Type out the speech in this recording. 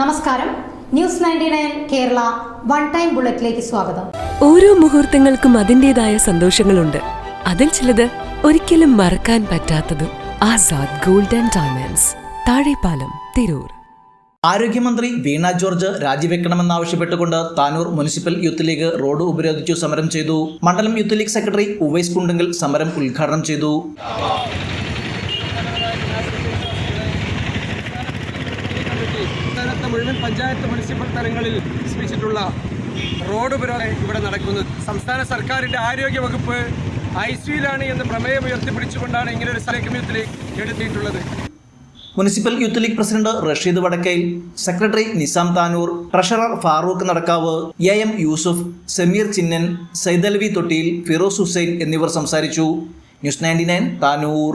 നമസ്കാരം. News ninety nine Kerala one time ബുള്ളറ്റിലേക്ക് സ്വാഗതം. ഓരോ മുഹൂർത്തങ്ങൾക്കും അതിന്റെതായ സന്തോഷങ്ങളുണ്ട്. അതിൽ ചിലത് ഒരിക്കലും മറക്കാൻ പറ്റാത്തതും. Azad gold and diamonds. Thazhepalam Tirur. ആരോഗ്യമന്ത്രി Veena George രാജിവെക്കണമെന്നാവശ്യപ്പെട്ടുകൊണ്ട് Tanur municipal youth league road ഉപരോധിച്ചു സമരം ചെയ്തു. മണ്ഡലം യൂത്ത് ലീഗ് സെക്രട്ടറി ഉവൈസ് കുണ്ടെങ്കിൽ സമരം ഉദ്ഘാടനം ചെയ്തു. സംസ്ഥാനത്തെ മുഴുവൻ പഞ്ചായത്ത് മുനിസിപ്പൽ തലങ്ങളിൽ സൃഷ്ടിച്ചിട്ടുള്ള റോഡ് ഉപരോധം ഇവിടെ നടക്കുന്നത് സംസ്ഥാന സർക്കാരിന്റെ ആരോഗ്യ വകുപ്പ് ഐ സിയിലാണ് എന്ന് പ്രമേയം ഉയർത്തിപ്പിടിച്ചുകൊണ്ടാണ് ഇങ്ങനെ ഒരു കമ്മ്യൂണത്തിലേക്ക് എടുത്തിട്ടുള്ളത്. Municipal youth league president Rasheed Vadakkayil secretary Nizam Tanur treasurer Farooq Nadakkavu A M Yusuf Sameer Chinnan Saidalavi Thottiyil Firoz Hussain എന്നിവർ സംസാരിച്ചു. News ninety nine Tanur.